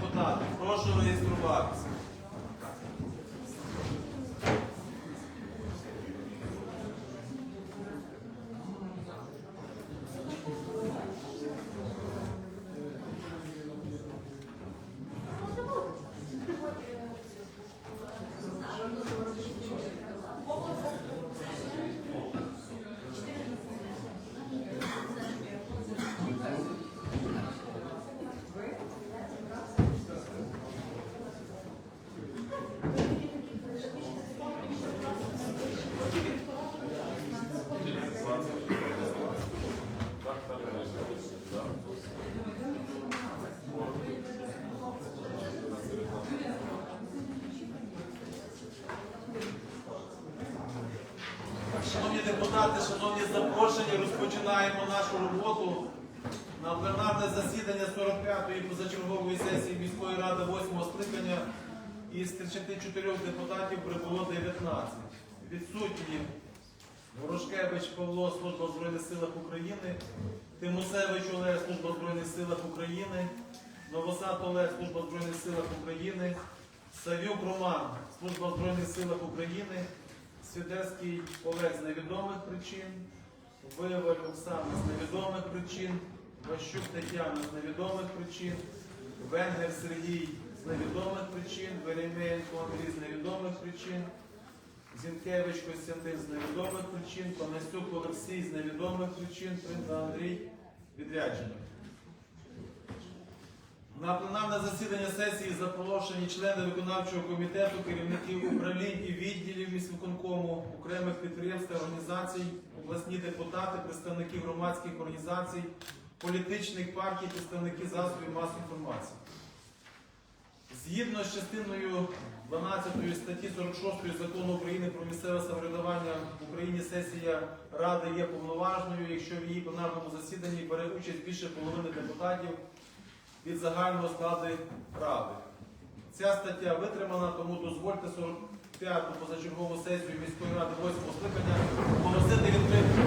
Депутати, прошу реєструватися. Депутати, шановні запрошені, розпочинаємо нашу роботу на пленарне засідання 45-ї позачергової сесії міської ради 8-го скликання. Із 34 депутатів прибуло 19. Відсутні Ворожкевич Павло, Служба Збройних силах України, Тимусевич Олег, Служба Збройних силах України, Новосад Олег, Служба Збройних силах України, Савюк Роман, Служба Збройних силах України, Свідерський Олег з невідомих причин, Виваль Оксана з невідомих причин, Ващук Тетяна з невідомих причин, Венгер Сергій з невідомих причин, Веремеєнко Андрій з невідомих причин, Зінкевич Костянтин з невідомих причин, Панасюк Олексій з невідомих причин, Принда Андрій відрядження. На пленарне засідання сесії запрошені члени виконавчого комітету, керівників управлінь і відділів міськвиконкому, окремих підприємств та організацій, обласні депутати, представники громадських організацій, політичних партій, представники засобів масової інформації. Згідно з частиною 12 статті 46 закону України про місцеве самоврядування в Україні сесія Ради є повноважною, якщо в її пленарному засіданні бере участь більше половини депутатів від загального складу Ради. Ця стаття витримана, тому дозвольте 45-ту позачергову сесію міської ради 8 скликання оголосити відкритою.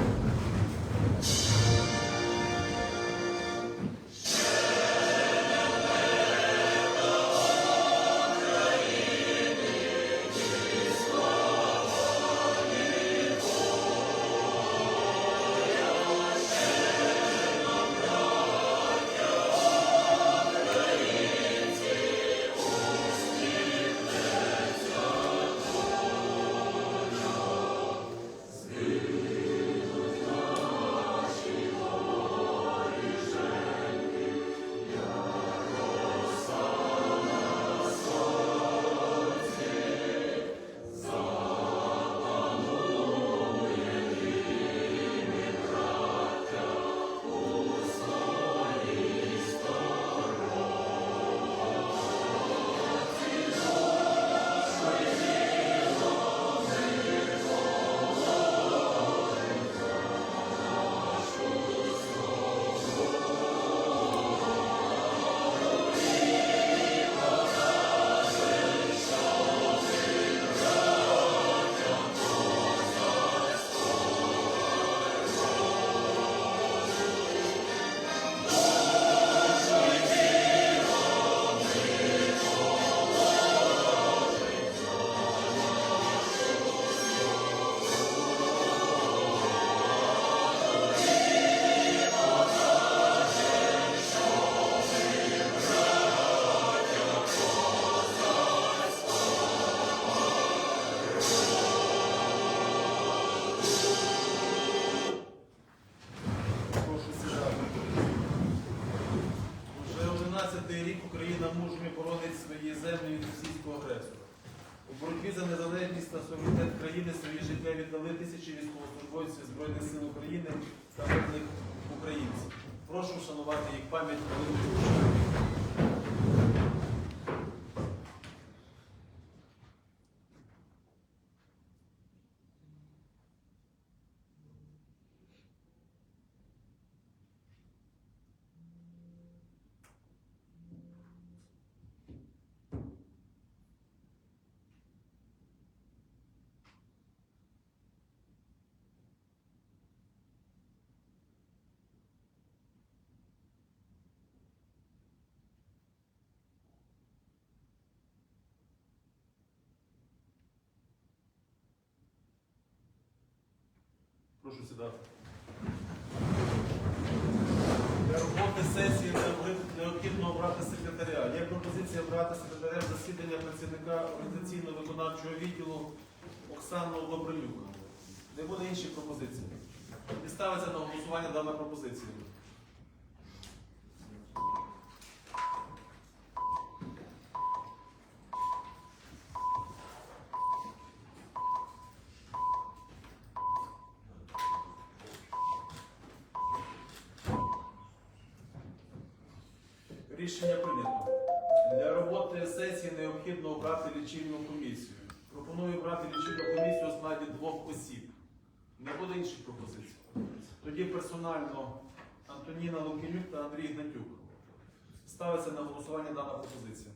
Мужньо боронить свої землі від російського агресора. У боротьбі за незалежність та суверенітет країни своє життя віддали тисячі військовослужбовців Збройних сил України та мирних українців. Прошу вшанувати їх пам'ять хвилиною Прошу сідати. Для роботи сесії необхідно обрати секретаря. Є пропозиція обрати секретарем засідання працівника організаційно-виконавчого відділу Оксану Добрилюк. Не буде інших пропозицій. І ставиться на голосування дана пропозиція. Рішення прийнято. Для роботи сесії необхідно обрати лічильну комісію. Пропоную обрати лічильну комісію у складі двох осіб. Не буде інших пропозицій. Тоді персонально Антоніна Лукінюк та Андрій Гнатюк. Ставиться на голосування дана пропозиція.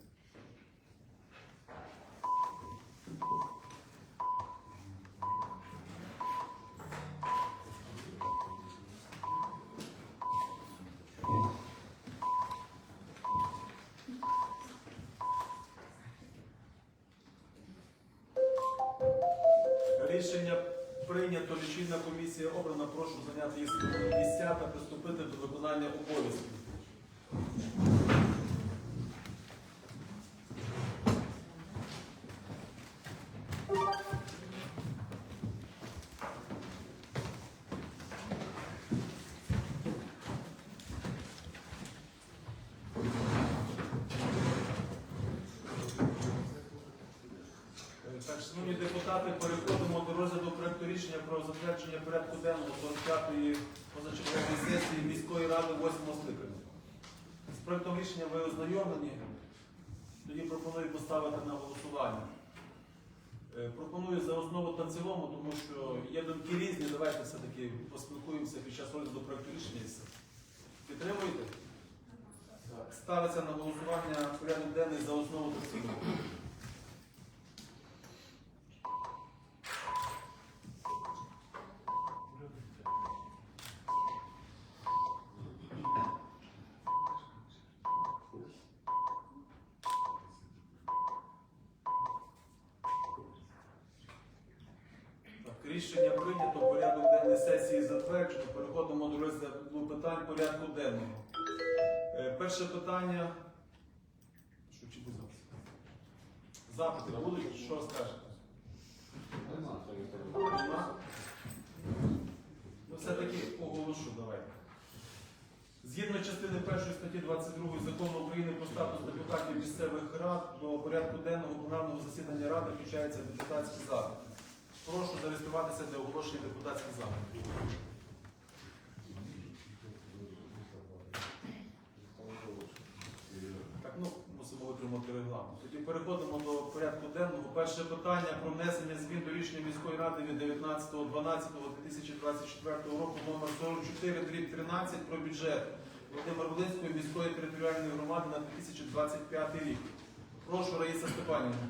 Рішення прийнято. Лічильна комісія обрана. Прошу зайняти місця та приступити до виконання обов'язків. Депутати, переходимо до розгляду проекту рішення про затвердження порядку денного 45-ї позачергової сесії міської ради 8 скликання. З проектом рішення ви ознайомлені. Тоді пропоную поставити на голосування. Е, Пропоную за основу та цілому, тому що є думки різні. Давайте все-таки поспілкуємося під час розгляду проекту рішення. Підтримуєте? Ставиться на голосування порядок денний за основу та цілому. Так, рішення прийнято, порядок денний сесії затверджено. Переходимо до розгляду питань порядку денного. Е, Перше питання. Що чи запис? Запити будуть? Що скажете? Нема? Ну, все-таки оголошу, давайте. Згідно частини 1 статті 22 закону України про статус депутатів місцевих рад до порядку денного пленарного засідання ради включається депутатський запит. Прошу зареєструватися для оголошення депутатських запитів. Так, ну, мусимо витримати регламент. Тоді переходимо до порядку денного. Перше питання про внесення змін до рішення міської ради від 19.12.2024 року номер 44 13 про бюджет Володимир Волинської міської територіальної громади на 2025 рік. Прошу, Раїса Степанівна.